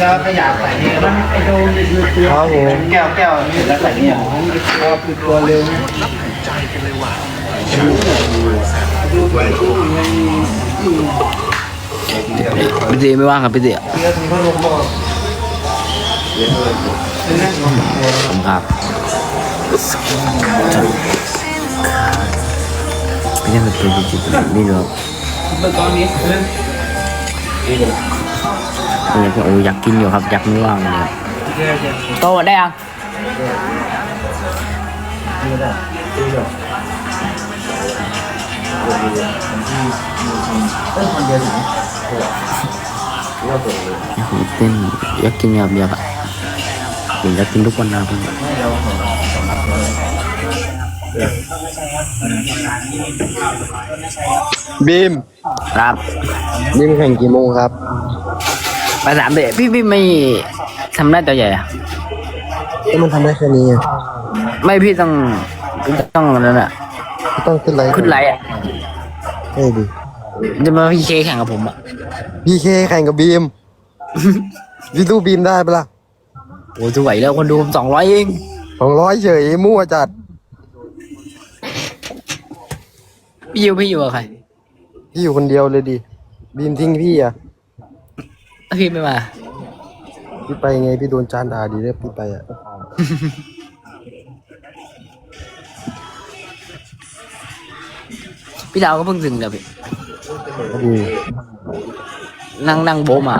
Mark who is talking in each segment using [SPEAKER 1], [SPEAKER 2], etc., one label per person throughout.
[SPEAKER 1] จะขยะใส่นี่มันไอโดนคือตัว
[SPEAKER 2] ครับผม
[SPEAKER 1] แก้วแก้วนี่แล้วใส่นี่อะตัวคือตัวเร็ว
[SPEAKER 3] พี่ตีไม่ว่างครับพี่ตี
[SPEAKER 1] เรื่องนี้พัดลมบอก
[SPEAKER 3] ผมครับไม่ใช่เป็นตัวจริงๆนี่เนาะ
[SPEAKER 1] เมื่อ
[SPEAKER 3] โอ้อยากกินอยู่ครับอยากไม่ว่างเลยโตได้ยังผมเต้นอยากกินอยากอยากอะผมอยากกินทุกวันนะเพื่อน
[SPEAKER 2] บีม
[SPEAKER 3] ครับ
[SPEAKER 2] บีมแข่งกี่โมงครับ
[SPEAKER 3] ไปสามเดะพี่พี่ไม่ทำได้ตัวใหญ่อะ
[SPEAKER 2] ก็มันทำได้แค่นี้อะ
[SPEAKER 3] ไม่พี่ต้องต้องนั่นแหละ
[SPEAKER 2] ก็ต้องขึ้นไลฟ์
[SPEAKER 3] ขึ้นไลท์อะ
[SPEAKER 2] เอ้ยดิ
[SPEAKER 3] จะมาพี่เคแข่งกับผมอะ
[SPEAKER 2] พี่เคแข่งกับบีม พี่ตู้บีมได้ปะล่ะ
[SPEAKER 3] โอ้จะไหวแล้วคนดูผมสองร้อยเอง
[SPEAKER 2] สองร้อยเฉยมั่วจัด
[SPEAKER 3] พี่อยู่พี่อยู่กับใคร
[SPEAKER 2] พี่อยู่คนเดียวเลยดิบีมทิ้งพี่อะ
[SPEAKER 3] ถ้า พี่ไม่มา
[SPEAKER 2] พี่ไปไงพี่โดนจานด่าดีเลยพี่ไปอะ
[SPEAKER 3] พี่ดาวก็เพิ่งถึงเดี๋ยวพี่
[SPEAKER 2] ดี
[SPEAKER 3] นั่งนั่งโบะมา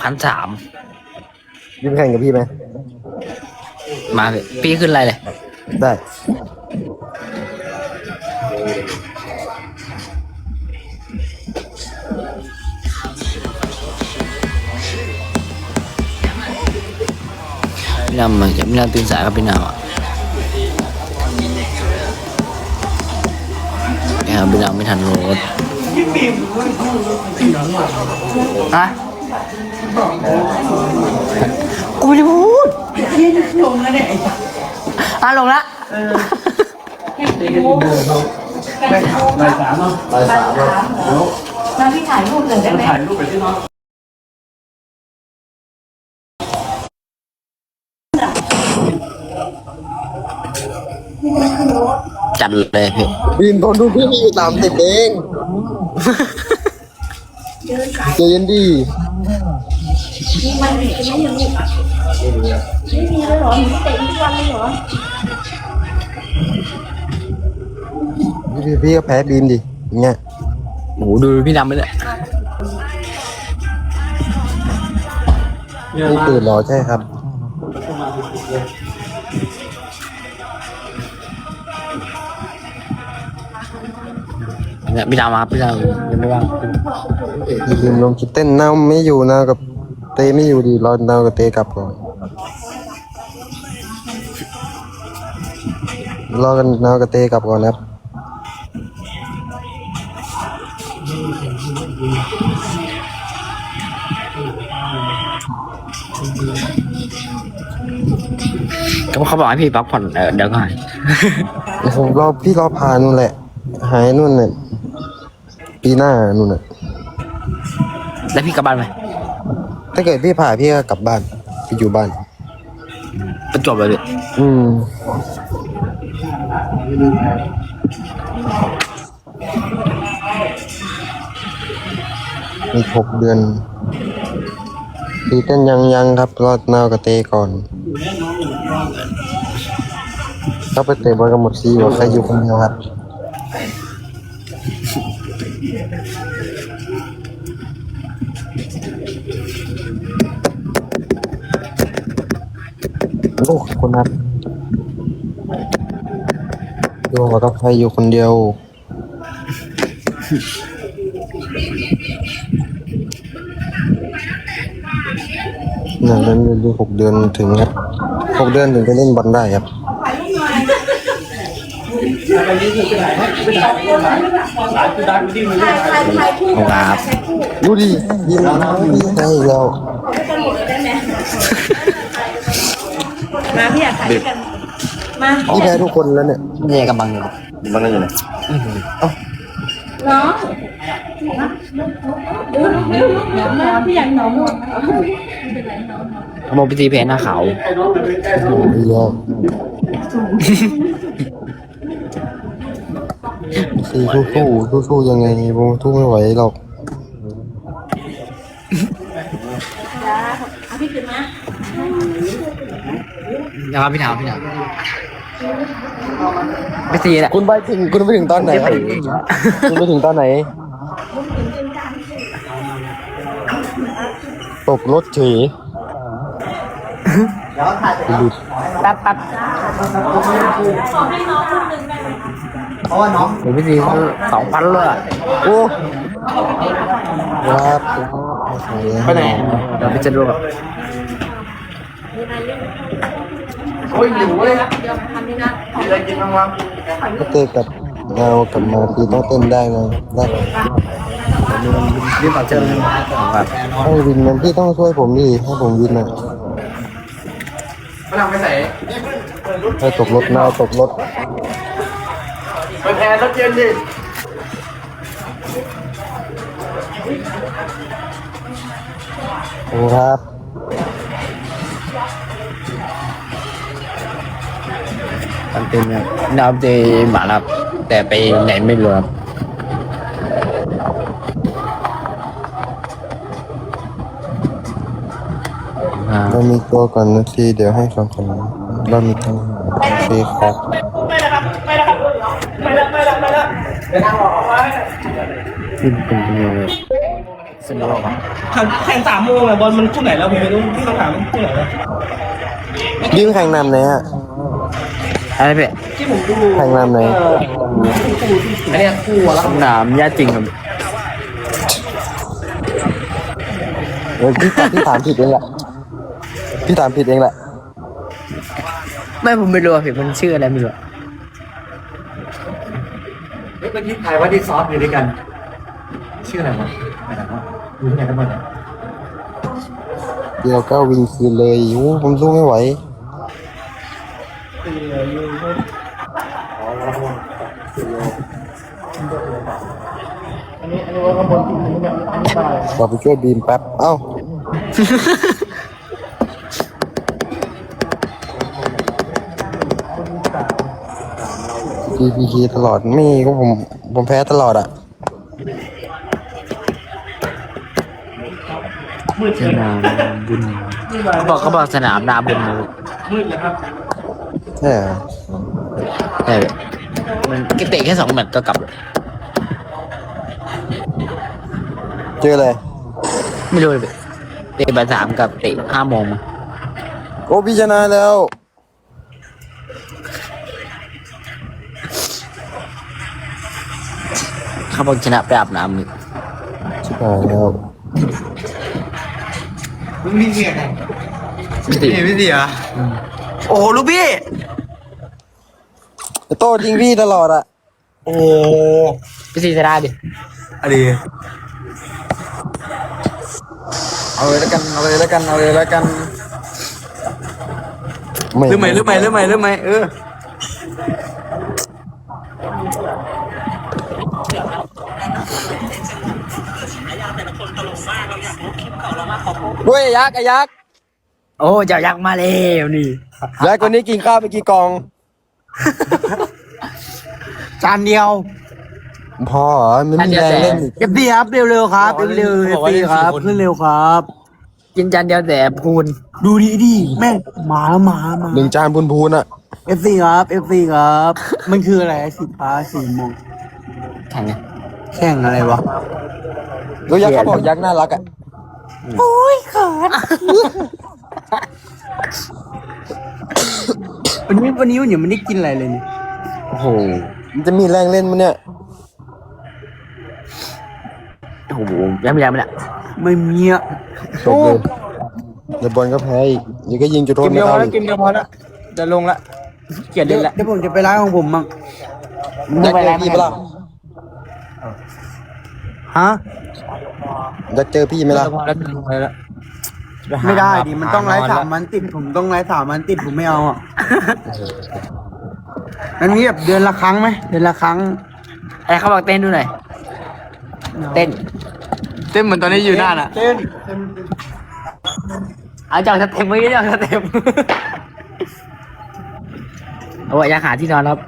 [SPEAKER 3] พันสาม
[SPEAKER 2] บีมแข่งกับพี่ไหม
[SPEAKER 3] มาพี่พี่ขึ้นอะไรเลย
[SPEAKER 2] ได้ะ
[SPEAKER 1] ลงละได้ข่าวได้สามเนาะ
[SPEAKER 2] ไปสามแล้ว
[SPEAKER 4] แล้วพี่ถ่ายรูปเลยได้ไหม
[SPEAKER 1] ถ่ายรูปไปที่น้
[SPEAKER 3] จัดเลยพี่
[SPEAKER 2] บีมทนดูพี่มีอยู่สามสิบเองใจเย็นดี
[SPEAKER 4] มีมันมีไม่ยังมีไม่มีเลยเหรอหนูเตะทุกวันเลยเหรอ
[SPEAKER 2] พี่พี่ก็แพ้บีมดิอย่างเงี้ย
[SPEAKER 3] โอ้โหดูพี่นำไปเลย
[SPEAKER 2] ไม่ตื่นหรอใช่ครับ
[SPEAKER 3] เนี่ยพี่นำมาครับพี่นำยังไม่ว่าง
[SPEAKER 2] พี่บีมลงคิดเต้นเน่าไม่อยู่นะกับเตไม่อยู่ดีรอเน่ากับเตกลับก่อนรอกันเน่ากับเตกลับก่อนนะครับ
[SPEAKER 3] ก็เขาบอกให้พี่พักผ่อนเออเดี๋ยวก่อน
[SPEAKER 2] ผมรอพี่รอพานู่นแหละ หายนู่นน่ะปีหน้านู่นน่ะ
[SPEAKER 3] แล้วพี่กลับบ้านไหม
[SPEAKER 2] ถ้าเกิดพี่ผ่าพี่ก็กลับบ้านพี่อยู่บ้าน
[SPEAKER 3] ประจวบเลยพี่
[SPEAKER 2] อืม อีกหกเดือนตีเต้นยังยังครับ รอดนาวกับเตก่อนเข้าไปเตะบอลกันหมดซีว่าใครอยู่คนเดียวครับ โอ้ขอบคุณครับดูว่ากับใครอยู่คนเดียวนั่นนั้นเรียนหกเดือนถึงครับหกเดือนถึงจะเล่นบอลได้ครับ
[SPEAKER 1] อะไรนี้คือไปถ่ายไปถ่ายไปถ่ายถ่ายคือดังที่มัน
[SPEAKER 4] ถ่ายถ่ายถ่ายคู่
[SPEAKER 3] ขอบคุณครับ
[SPEAKER 4] ถ่ายคู่
[SPEAKER 2] ดูดิยิงน้ำยิงได้อีกแล้ว
[SPEAKER 4] ด้วยกันหมดเลยได้ไหม มาพี่อยากถ่ายด้วยกัน มา
[SPEAKER 2] พี่แพ้ทุกคนแล้วเนี่ย
[SPEAKER 3] เนี่ยกำลังอยู่
[SPEAKER 2] มันก็อยู่ไหน
[SPEAKER 4] น้องดูดูดูน้องพี่อยากน้องหมด
[SPEAKER 3] โมพิธีเพนหน้าขาว
[SPEAKER 2] เยอะสี่สู้สู้สู้สู้ๆยังไงผมสู้ไม่ไหวหรอก
[SPEAKER 4] จ้าเอาพี่ขึ้นมา
[SPEAKER 3] นะครับพี่ถามพี่ถามพิธีแหละ
[SPEAKER 2] คุณไปถึงคุณไปถึงตอนไหนครับคุณไปถึงตอนไหน ตกรถเฉยหลุด
[SPEAKER 3] ตัดตัด
[SPEAKER 4] ขอให้น้องคนหนึ่งได้ไหม
[SPEAKER 3] โอ้พิธีคือสองพันเลยอะ
[SPEAKER 2] โอ้ครับ
[SPEAKER 3] ไปไหนเดี๋ยวไปจะดูแบบ
[SPEAKER 1] โอ้ยหนูเลย
[SPEAKER 4] เดี๋ยวทำนี่นะ
[SPEAKER 1] อะไรกินบ้างวะ
[SPEAKER 2] ก็เตะกับเงากลับมาคือต้องเต้นได้ไงได้
[SPEAKER 3] รีบมาเจอกันครับ
[SPEAKER 2] ให้วินมันพี่ต้องช่วยผมดิให้ผมวินอะ
[SPEAKER 1] มาทำไปใส่
[SPEAKER 2] ให้ตกรถนาวตกรถ
[SPEAKER 1] ไปแพ้รถเย็นดิ
[SPEAKER 2] ขอบคุณครับ
[SPEAKER 3] มันเป็นดาวเจหมาลับ แต่ไปไหนไม่รู้ครับ
[SPEAKER 2] เรามีตัวก่อนนาทีเดี๋ยวให้สองคนเรามีทั้งโอเครับไม่ละครับไม่ละไม่ละไม่ละไม่ละ
[SPEAKER 3] ขึ้นเป็นยังไงสนุกครับ
[SPEAKER 1] แข่งสามโมงอะบอลมันคู่ไหนแล้วผมไม่รู้พี่ต้องถามคู่ไหนแล้ว
[SPEAKER 2] ยิ่งแข่งนำไหนฮะ
[SPEAKER 3] อะไรเพ่
[SPEAKER 1] ที่ผมดู
[SPEAKER 2] แข่งนำไหน
[SPEAKER 1] อันเนี้ยคู่อะแล้ว
[SPEAKER 3] สนามยาจริงครับ
[SPEAKER 2] เออพี่พี่ถามผิดเองแหละพี่ถามผิดเองแหละ
[SPEAKER 3] ไม่ผมไม่รู้อะพี่มันชื่ออะไรไม่รู้อะ
[SPEAKER 1] เมื่อกี้ถ่ายว่าที่ซอสอยู่ด้วยกัน ชื่ออะไรวะอะไรวะดูที่ไหนกันบ้างเนี่ย
[SPEAKER 2] เดี๋ยวก็วิ่งคืนเลยโอ้ผมสู้ไม่ไหว
[SPEAKER 1] เนี่ยอันนี้ตาย
[SPEAKER 2] เราไปช่วยบีมแป๊บ เอ้า GPK ตลอดไม่ก็ผม ผมแพ้ตลอดอะ
[SPEAKER 1] มืด
[SPEAKER 3] สนามบุญเขาบอกเขาบอกสนามนาบุญนะ
[SPEAKER 1] มืดเลยครับ
[SPEAKER 2] ใช่เหรอ
[SPEAKER 3] แต่มันก็เตะแค่สองแมตช์ก็กลับ เลย
[SPEAKER 2] เจอเลย
[SPEAKER 3] ไม่รู้เลยพี่เตะบ่ายสามกับเตะห้าโมงมั้ง
[SPEAKER 2] โอ้พี่ชนะแล้ว
[SPEAKER 3] เขาบอกชนะไปอาบน้ำเลย
[SPEAKER 2] ชิบหายแล้ว
[SPEAKER 1] มึงมีเสียงไง
[SPEAKER 3] พิธี
[SPEAKER 1] พี่เสียโอ้ลูกพี่
[SPEAKER 2] ไอ้โต้ยิงพี่ตลอดอะ
[SPEAKER 1] โอ้
[SPEAKER 3] พิธีชนะดิ
[SPEAKER 1] อะไร เอาเลยแล้วกัน เอาเลยแล้วกัน เอาเลยแล้วกันเรื่องใหม่เรื่องใหม่เรื่องใหม่เรื่องใหม่เออ
[SPEAKER 2] เฮ้ยยักษ์ไอ้ยักษ์
[SPEAKER 3] โอ้เจ้ายักษ์มาแล้วนี่
[SPEAKER 2] ยักษ์คนนี้กินข้าวไปกี่กล่อง
[SPEAKER 3] จานเดียว
[SPEAKER 2] พอเหรอมันไม่มีแรงเล่นอีก
[SPEAKER 3] เอฟดีครับเร็วๆครับเร็วๆเอฟดีครับขึ้นเร็วครับ กินจานเดียวแต่พูน
[SPEAKER 5] ดูดีดิแม่งมาแล้วมามา
[SPEAKER 2] หนึ่งจานพูนพูนๆอะ
[SPEAKER 5] เอฟซีครับเอฟซีครับ มันคืออะไรสีฟ้าสีม่วง
[SPEAKER 3] แข่งไง
[SPEAKER 5] แข่งอะไรวะ
[SPEAKER 2] แล้วยักษ์เขาบอกยักษ์น่ารักอะ
[SPEAKER 5] วันนี้วันนี้วันนี้มันได้กินอะไรเลยนี่
[SPEAKER 3] โอ้โห
[SPEAKER 2] มันจะมีแรงเล่นมั้ยเนี่ย
[SPEAKER 3] โอ้โหยังไม่ยังไม่ละ
[SPEAKER 5] ไม่มีอะ
[SPEAKER 2] จบเลยเดี๋ยวบอลก็แพ้อีกเดี๋ยวก็ยิงจุดโทษไม่เข้าอีก
[SPEAKER 1] กินเดียวพอละจะลงละเกลียด
[SPEAKER 5] เดี๋
[SPEAKER 1] เล่
[SPEAKER 5] ยวน
[SPEAKER 1] ละ
[SPEAKER 5] เดี๋ยวผมจะไปร้านของผมมั่ง
[SPEAKER 2] ยักษ์เจอพี่ไหมล่ะ
[SPEAKER 5] ฮะ
[SPEAKER 2] ยักษ์เจอพี่ไหมล่ะ
[SPEAKER 1] แล้วลงไปละ
[SPEAKER 5] ไม่ได้ดิมันต้องไลฟ์สามวันติดผมต้องไลฟ์สามวันติดผมไม่เอาอะมันมีแบบเดือนละครั้งไหมเดือนละครั้ง
[SPEAKER 3] ไอ้เขาบอกเต้นดูหน่อย เต้น
[SPEAKER 1] เต้นเหมือนตอนนี้อยู่หน้าน่ะ
[SPEAKER 5] เต้น
[SPEAKER 3] เอาจากสเต็ปเมื่อกี้จากสเต็ปเอาไว้อยากหาที่นอนครับ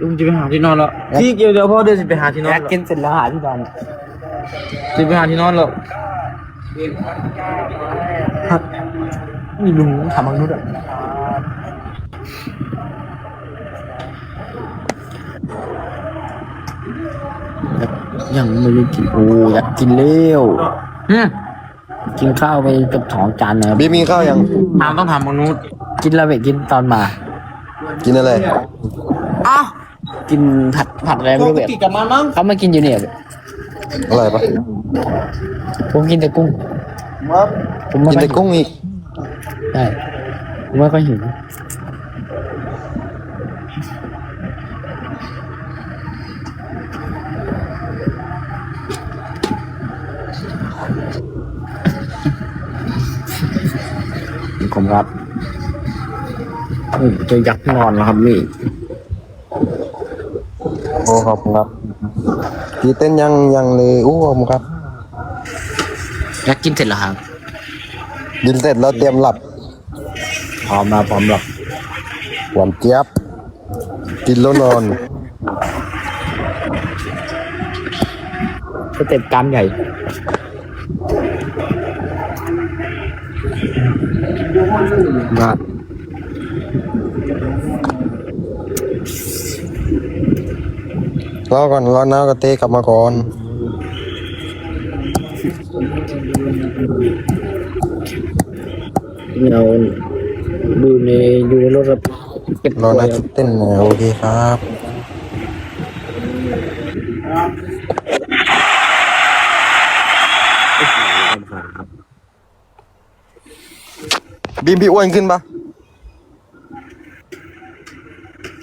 [SPEAKER 5] ลุงจะไปหาที่นอนแล้วพี่เดี๋ยวเดี๋ยวพ่อเดินจะไปหาที่นอน
[SPEAKER 3] แล้
[SPEAKER 5] แล้ว
[SPEAKER 3] กินเสร็จแล้วหาที่นอน
[SPEAKER 5] จะไปหาที่นอนแล้ว
[SPEAKER 3] มีลุงทำมังนุษย์อะ ยังไม่ได้กินโอ้อยากกินเร็วกินข้าวไปกับสองจานนะครับ
[SPEAKER 2] บีมีข้าวยัง
[SPEAKER 5] ถามต้องถามมนุษย์
[SPEAKER 3] กินแล้วไปกินตอนมา
[SPEAKER 2] กินอะไร
[SPEAKER 5] อ้าว
[SPEAKER 3] กินผัดผัดอะไร
[SPEAKER 5] ป
[SPEAKER 3] ไม่รู้
[SPEAKER 5] ก
[SPEAKER 3] แบบ
[SPEAKER 5] ติกับมันมั้ง
[SPEAKER 3] เขามากินอยู่เนี่ย
[SPEAKER 2] อร่อยปะ
[SPEAKER 3] ผมกินแต่กุ้งผมไม่
[SPEAKER 2] กิน
[SPEAKER 3] ค่อย
[SPEAKER 2] แต่กุ้งอีก
[SPEAKER 3] ใช่ผมไม่ค่อยหิว ผมครับผมจะยักนอนแล้วครับนี่
[SPEAKER 2] โอ้ขอบคุณครับพี่เต้นยังยังเลยอู้ขอบคุณครับ
[SPEAKER 3] ยักกินเสร็จแล้วครับ
[SPEAKER 2] กินเสร็จแล้วเตรียมหลับ
[SPEAKER 3] พร้อมแล้วพร้อมหลับ
[SPEAKER 2] หวานเจี๊ยบกินแล้วนอน
[SPEAKER 3] สเต็ปกล้ามใหญ่
[SPEAKER 2] นะรอก่อนรอน้ากระเตกลับมาก่อน
[SPEAKER 3] เราดูในดูในรถครับเก็บ
[SPEAKER 2] รอ
[SPEAKER 3] ไว้
[SPEAKER 2] นะ
[SPEAKER 3] ครับ
[SPEAKER 2] เต้นหน่อยโอเคครับ บีมพี่อ้วนขึ้นปะ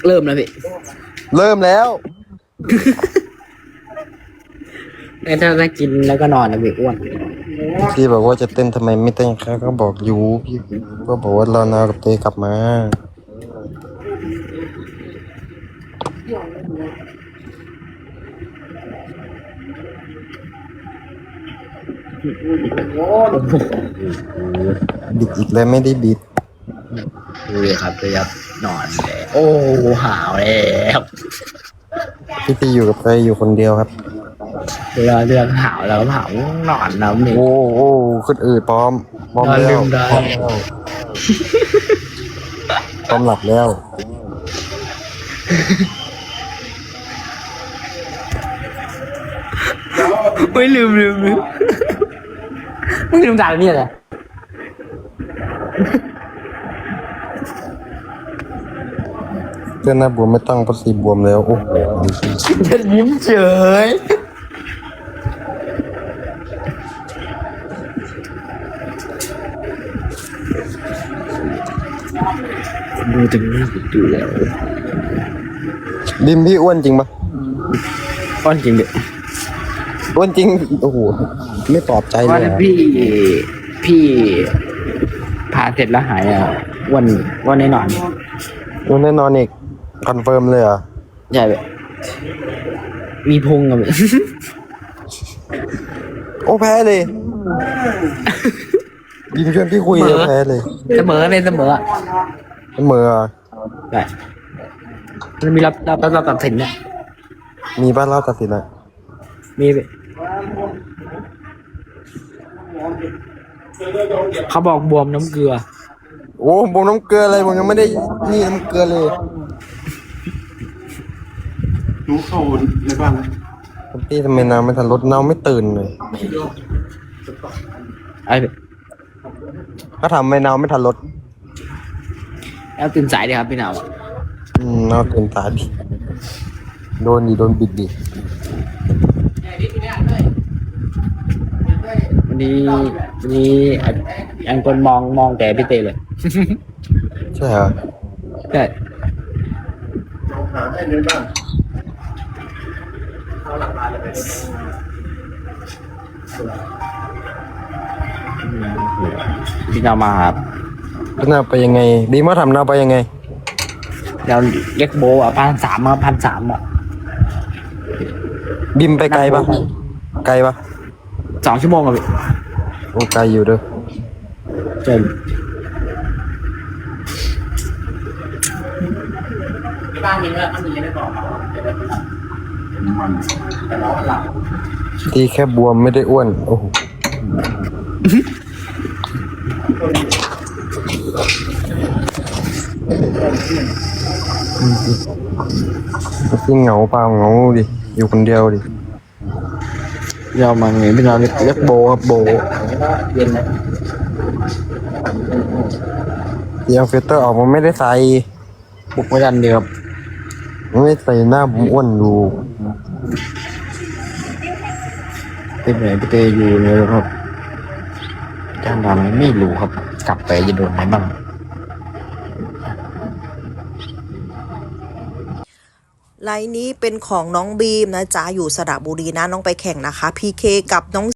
[SPEAKER 3] เริ่มแล้วพี่
[SPEAKER 2] เริ่มแล้ว
[SPEAKER 3] แต่ถ้าถ้ากินแล้วก็นอนนะพี่อ้วน
[SPEAKER 2] พี่บอกว่าจะเต้นทำไมไม่เต้นครับก็บอกอยู่พี่ก็บอกว่ารอนากระเตกลับมา บิดอีกแล้วไม่ได้บิด
[SPEAKER 3] ดูเลยครับจะยับนอนเลยโอ้หาวแล้ว
[SPEAKER 2] พี่พี่อยู่กับใครอยู่คนเดียวครับ
[SPEAKER 3] เวลาเรื่องหาวแล้วหาวนอนน้ำนี่
[SPEAKER 2] โอ้โอ้ขึ้นอืดพร้อมพร้อม
[SPEAKER 3] นอน
[SPEAKER 2] แล้
[SPEAKER 3] ลื
[SPEAKER 2] ว
[SPEAKER 3] มได้
[SPEAKER 2] พร้อมแล้วพร้อมหลับแล้ว
[SPEAKER 3] ไม่ลืมลืมลืม มึงลืมจ่ายนี่เลย
[SPEAKER 2] เพื่อนหน้าบวมไม่ตั้งเพราะสีบวมแล้ว โอ้โหดูสิ
[SPEAKER 3] จะยิ้มเฉยดูถึงนี่ดูแล้ว
[SPEAKER 2] บิมพี่อ้วนจริงปะ
[SPEAKER 3] ก้อนจริงเด็ก
[SPEAKER 2] อ้วนจริง โอ้โห ไม่ปลอบใจเล
[SPEAKER 3] ว่าย
[SPEAKER 2] อะ
[SPEAKER 3] พี่พี่ พาเสร็จแล้วหายอะวันวันในนอน
[SPEAKER 2] อ้วนแน่นอนอีกคอนเฟิร์มเลยเหรอะ
[SPEAKER 3] ใช่แบบมีพุงอะแบบ
[SPEAKER 2] โอ้แพ้เลยบิมชวนพี่คุยอะแพ้เลย
[SPEAKER 3] เสมอเลยเสมออะ
[SPEAKER 2] เมื่อะ
[SPEAKER 3] ใช่มันมีรับรับรับรับตัดสินเนี่ย
[SPEAKER 2] มีบ้านเล่าตัดสินอะ
[SPEAKER 3] มีแบบ เขาบอกบวมน้ำเกลือ
[SPEAKER 2] โอ้ผมน้ำเกลืออะไรผมยังไม่ได้นี่น้ำเกลือเลย
[SPEAKER 5] รู้เขาในบ้าน
[SPEAKER 2] พี่ทำไมน้ำไม่ทันรถน้ำไม่ตื่นเลย
[SPEAKER 3] ไอ้แบบ
[SPEAKER 2] ถ้าทำไม่น้ำไม่ทันรถ
[SPEAKER 3] แล้วตื่นสายดีครับพี่หนาว
[SPEAKER 2] อืมน่าตื่นตาดิโดนดิโดนบิดดิ
[SPEAKER 3] วันนี้วันนี้อะยังคนมองมองแต่พี่เตเลย
[SPEAKER 2] ใช่เหรอ
[SPEAKER 3] ใช่พี่หนาวมาครับ
[SPEAKER 2] แล้วหน้าไปยังไงบีมาทำหน้าไปยังไง
[SPEAKER 3] เราเรียกโบอะพันสามอะพันสามอะ
[SPEAKER 2] บิมไปไกลปะไกลปะ
[SPEAKER 3] สองชั่วโมงอะพี่
[SPEAKER 2] โอ้ไกลอยู่เด้อ
[SPEAKER 3] เจ็บ
[SPEAKER 2] ที่แค่บวมไม่ได้อ้วนโอ้โหพี่เหงาเปล่าเหงาดิอยู่คนเดียวดิ
[SPEAKER 3] ยาวมาไงพี่น้องเรียกโบครับโบ
[SPEAKER 2] ที่เอาฟิลเตอร์ออกมันไม่ได้ใส่
[SPEAKER 3] บุกไม่ดันเดียวครับ
[SPEAKER 2] มันไม่ใส่หน้าผมอ้วนดู
[SPEAKER 3] เป็นไหนพี่เตอยู่เลยครับจ้างดำไม่รู้ครับ กลับไปจะโดนไหนบ้าง
[SPEAKER 6] ไลน์นี้เป็นของน้องบีมนะจ๊ะอยู่สระบุรีนะน้องไปแข่งนะคะพีเคกับน้อง